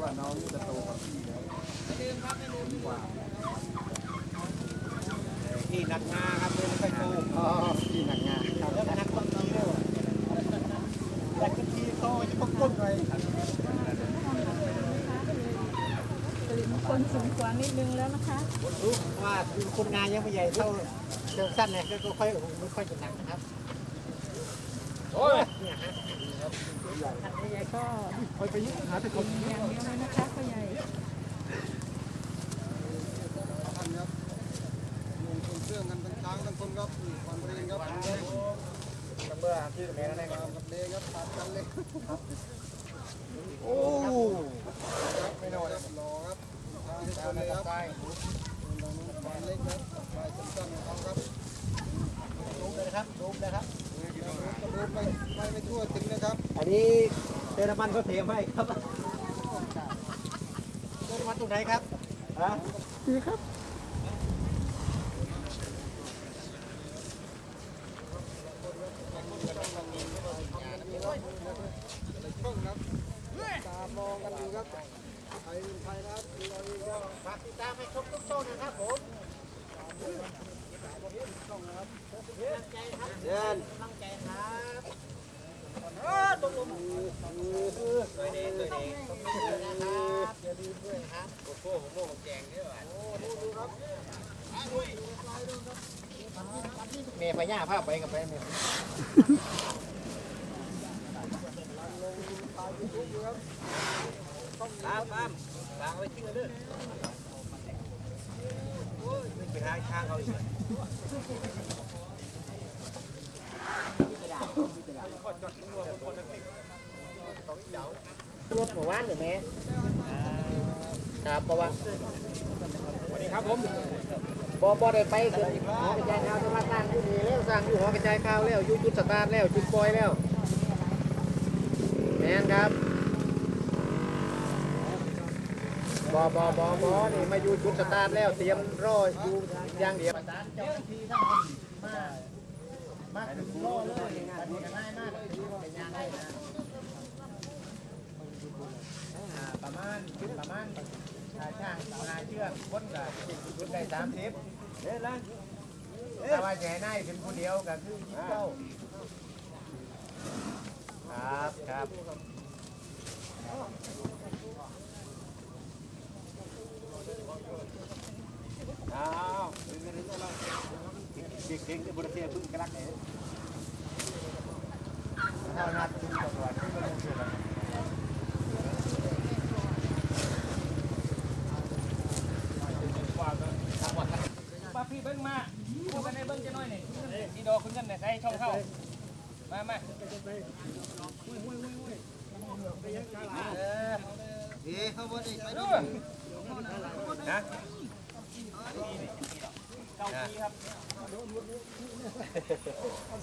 ว่าน้องจะโตกว่าพี่แล้วที่นักงาครับไม่ค่อยโตอ๋อพี่นักงานครับแล้วนักต้นทีเร็วแต่ก็ทีโตจะพกก้นไปคนสูงกว่านิดนึงแล้วนะคะรู้ว่าคนงานยังไม่ใหญ่เท่าเชิงสั้นเนี่ยก็ค่อยไม่ค่อยจะหนักนะครับ โอ้ย ใหญ่ก็ไปไปยึดหาแต่คนอย่างเดียวเลยนะคะพ่อใหญ่ท่านครับลงคนเครื่องกันทั้งช้างทั้งคนครับฟันเพลงครับเมื่อที่ตรงนี้นะคตารับมกับเลครับตัดกันเลยโอ้ครับไม่นอนครับรอครับทางให้ชมเลยครับใช่ตรงนู้นฟันเล็กครับปสั้นๆของเขาครับดูเลยนะครับดูนะครับดดไป ไปไม่ทั่วถึงนะครับอันนี้เติมน้ำมันก็เทให้ครับเติมน้ำมันตรงไหนครับฮะนี่ครับช่องครับตามองกันอยู่ครับใครเป็นใครนะครับดูเอาเองครับฝากติดตามให้ชมทุกโซนนะครับผมเดินกำลังใจครับ เออตรงลมสวยดีสวยดีตรงนี้ด้วยนะครับอย่าลืมด้วยครับโอ้โหผมโม่แจงด้วยว่ะเมย์พญาพาไปกับไปเมย์ตามตามตามไว้ทิ้งเลยด้อโอ้ยไปหาช้างเอาอีก รถหมู่บ้านหรือแม่ครับเพราะว่าสวัสดีครับผมบอบอได้ไปคือหอกระจายข่าวจะมาสร้างอยู่นี่แล้วสร้างอยู่หอกระจายข่าวแล้วอยู่จุดสตาร์ทแล้วจุดปล่อยแล้วแมนครับบอบอบอบอนี่มาอยู่จุดสตาร์ทแล้วเตรียมรออยู่อย่างเดียว มามาถึงรอเลยนนี้ก็ง่ายมากเป็นงานได้นะประมาณประมาณช่างงาเชือกคนกับชุดได้สามสิบเด้ละแต่ว่าแย่นายเป็นผู้เดียวก็คือยี่เก้าครับครับอ้าวเด็กๆที่บริเวณพึ่งกระลักเนี่ยเท่านัดคุณตำรวจที่มาลงเชือก ป้า พี่เบิ้งมาพูดกันในเบิ้งจะน้อยหนี่ดีดอคุณกันเนี่ยใครช่องเข้า มามาเออดีเขาบ่ได้ไปดูนะ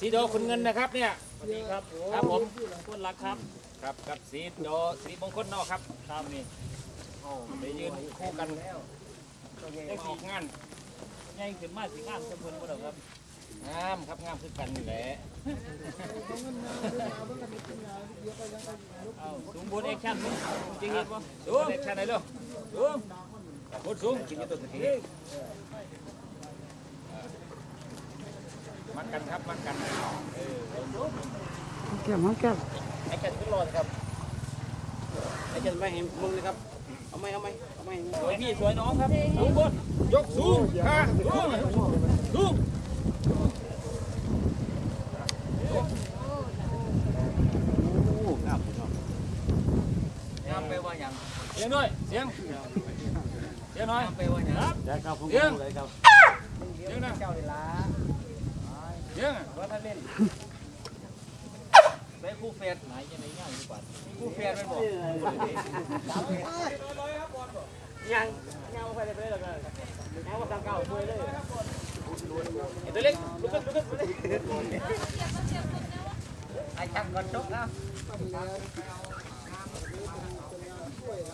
สีโดคุณเงินนะครับเนี่ยสวัสดีครับครับผมคนรักครับ ครับกับสีโดสีมงคลนอกครับครับนี่ไปยืนคู่กันแล้วได้สีงาน ใหญ่ขึ้นมาสีงามสมบูรณ์บ่ดอกครับงามครับงามคือกันนี่แหละเอาสูงบนแอคชั่นมั้งจริงเหรอสูงแอคชั่นไหนเร็วสูงบนสูงจริงๆตัวนี้มัดกันครับมัดกันเออแก้มแก้มไอ้แกขึ้นรอดครับไอ้แกไม่เห็นมึงเลยครับเอาไหมเอาไหมเอาไหมสวยพี่สวยน้องครับสูงบน ยกสูงขาสูงสูงงามไปว่าอย่างเสียงด้วยเสียงเสียงหน่อยไปว่าอย่างครับเสียงเลยครับเสียงนะเจ้าเวลาเสียงว่าท่านเล่นไปคู่เฟสไหนจะไหนง่ายดีกว่าคู่เฟสเป็นบอก ยังยังไปเลยไปเลยหรอกเลยังว่าทางเก่าช่วยเลยตัวเล็กลุกขึ้นลุกขึ้นไอ้ช่างก่อนจบแล้ว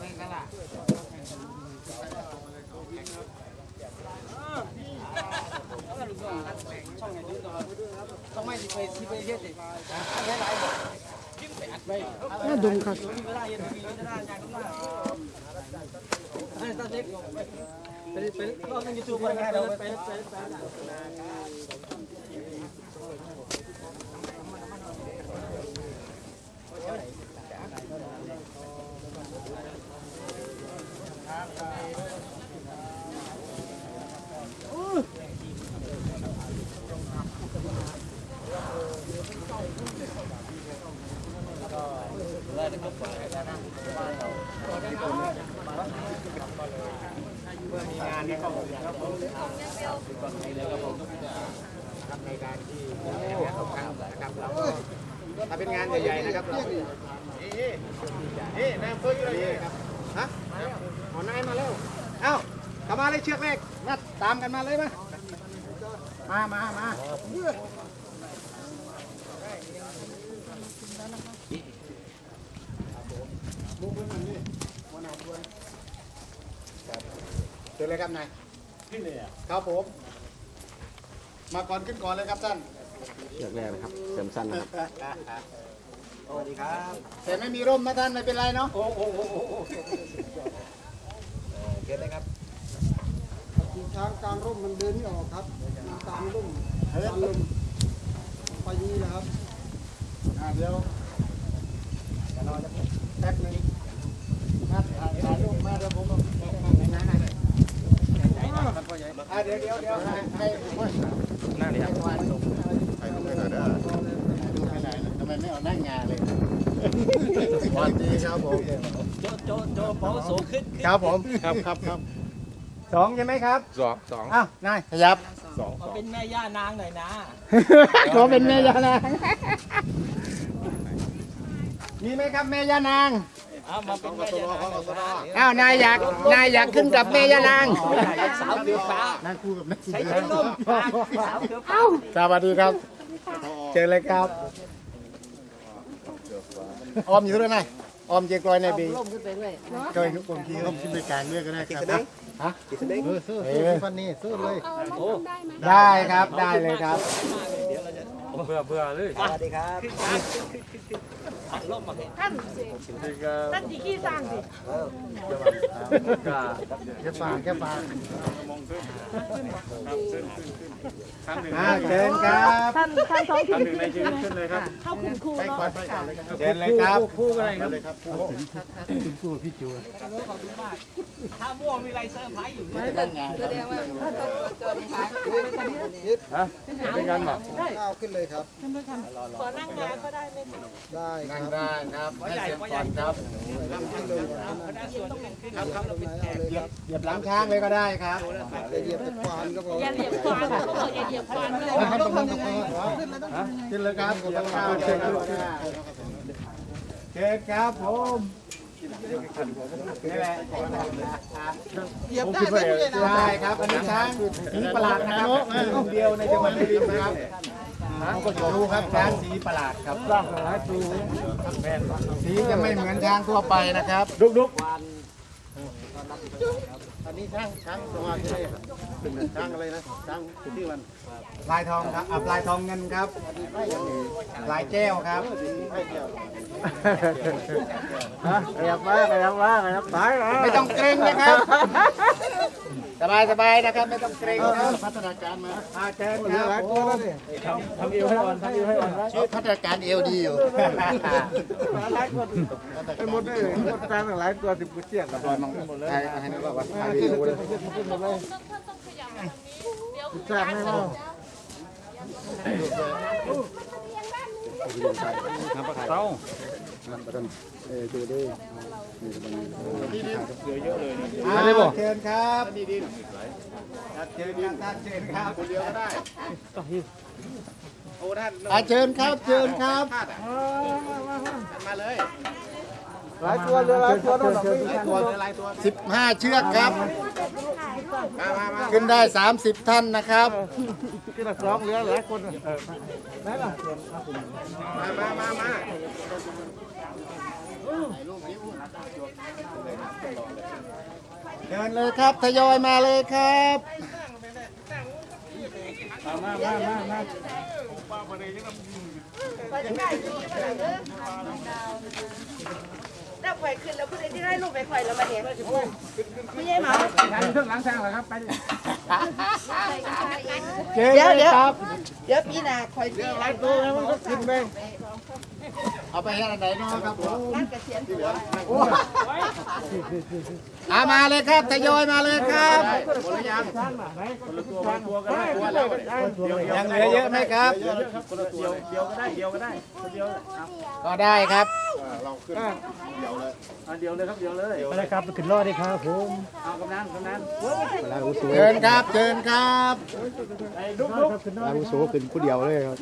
ไม่กันล่ะต้องไม่สิไปสิไปเฮ็ดสิให้หลาย น่าดมครับไปอัดน่าดุงค่ะมีงานนี้ก็ครับผมทำในการที่ทุกครั้งนะครับเราก็ถ้าเป็นงานใหญ่ๆนะครับเรานี่นี่นายอำเภออยู่ไหนครับฮะหอนายมาแล้วเอ้ากลับมาเลยเชือกแรกมาตามกันมาเลยมามามามา เจอเลยครับนายขึ้นเลยอะครับผม มาก่อนขึ้นก่อนเลยครับท่านเชือกแรกนะครับเสริมสั้นนะครับสวัสดีครับแต่ไม่มีร่มนะท่านไม่เป็นไรเนาะโอ้โหเกิดเลยครับขี่ช้างกลางร่มมันเดินไม่ออกครับตามร่มตามลมไปนี่นะครับอ่าเดี๋ยวเดี๋ยวรอจะแป๊บหนึงมาถ่ายถ่ายรูปมาเดี๋ยวผมเอาไหนไหนไหนอ่า เดี๋ยวเดี๋ยวเดี๋ยวให้ให้นั่งดิครับถ่ายรูปให้หน่อยเด้อดูให้หน่อยทำไมไม่เอานั่งงานเลยสวัสดีครับผมโจโจโจพอสูงขึ้นครับผมครับครับครับสองใช่ไหมครับสองสองอ้าวนายขยับมาเป็นแม่ย่านางหน่อยนะขอเป็นแม่ยานางมีไหมครับแม่ยานางเอามาเป็นแม่ย่านางหน่อยนะอ้าวนายอยากนายอยากขึ้นกับแม่ยานางสาวเกือฟ้านั่งคู่กับนักใช้ใช้ร่มฟ้าสาวเกือฟ้าสวัสดีครับ เจอเลยครับออมอยู่ด้วยไหนออมเจกลอยในบีล่มขึ้นไปด้วยจอยทุกคนที่ร่มขึ้นไปกลางด้วยก็ได้ครับฮะเออสู้สู้ฟันนี่สู้เลยได้ครับได้เลยครับเพื่อเพื่อเลยสวัสดีครับ เอาร่าให้ท่านท่านจีขี้สร้างสิแค่ฝากแค่ฝากอ่าเชิญครับท่านท่านท้องถิ่นใชีวิตขึ้นเลยครับเข้าคุณครูเนาะเชิญเลยครับคู่อะไรครับถ้าม่วงมีไรเซอร์ไพรส์อยู่เป็นการบอกก้าวขึ้นเลยครับขอนั่งงานก็ได้ไหมคะได้คนั่งรับได้ครับให้เสียงก่อนครับขึ้นเลยครับครับตรงไหนเอาเลยครับเหยียบหลังช้างเลยก็ได้ครับจะเหยียบตะควานก็พออย่าเหยียบควานเขาบอกอย่าเหยียบควานเลยขึ้นเลยครับเหยียบข้าวเชิญครับเชิญครับผมนี่แหละเหยียบได้ไหมพี่นะได้ครับอันนี้ช้างสีประหลาดนะครับลูกเดียวในจังหวัดบุรีรัมย์นะครับ ดูครับช้างสีประหลาดครับร่างหลายตัวสีจะไม่เหมือนช้างทั่วไปนะครับ ดุกดุกอันนี้ช้างช้างสมาธิเลยเป็นช้างอะไรนะช้างที่มันลายทองครับอะลายทองเงินครับลายแก้วครับให้เดียวขยับมาขยับมาขยับซ้ายไม่ต้องเกรงนะครับ สบายสบายนะครับไม่ต้องเกรงครับพัฒนาการมาอาเชิญเหลืคอรับหลายตัวแล้วนี่ทำเอวให้อ่อนทำเอวให้อ่อนชื่อพัฒนาการเอลดีอยู่ไปหมดเลยหมดการหลายตัวสิบกุเจียนละบอลมองหมดเลยให้ให้นึกว่าถ่ายวิดีโอเลยแซ่บแน่นอนเต้า อ่าเชิญครับเชิญครับท่านเชิญครับคนเดียวก็ได้โอ้ท่านอ่าเชิญครับเชิญครับมาเลยหลายตัวเหลือหลายตัวนู่นหลายตัวหลายตัวสิบห้าเชือกครับ ขึ้นได้สามสิบท่านนะครับที่ละสองเหลือหลายคนมามามามาเดินเลยครับทยอยมาเลยครับมามามามา แล้วไข่ขึ้นแล้วคุณจะได้ลูกไปไข่แล้วมาเนี่ยไม่ใช่หมาเครื่องล้างแซงเหรอครับไปดี๋ยวเดี๋ยวเดี๋ยวปีหน้าคอยปีหลังตัวมันก็ขึ้นไปเอาไปให้อันไหนเนาะครับผมนั่นกระเทียมตัวอามาเลยครับทยอยมาเลยครับยังเหลือเยอะไหมครับเดียวเดียวก็ได้เดียวก็ได้ก็ได้ครับ อันเดียวเลยครับเดียวเลยอะไรครับขึ้นรอดดีครับผมเอากำนันกำนันเชิญครับเชิญครับอาวุโสขึ้นผู้เดียวเลยครับ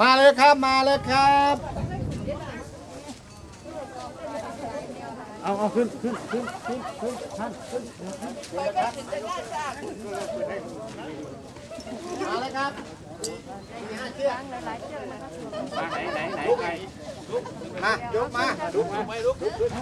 มาเลยครับมาเลยครับเอาเอาขึ้นขึ้นขึ้นขึ้นขึ้นท่านมาเลยครับ Mà, đẩy, đẩy, đẩy, đẩy. Mà, rút mà, rút, rút, rút, rút.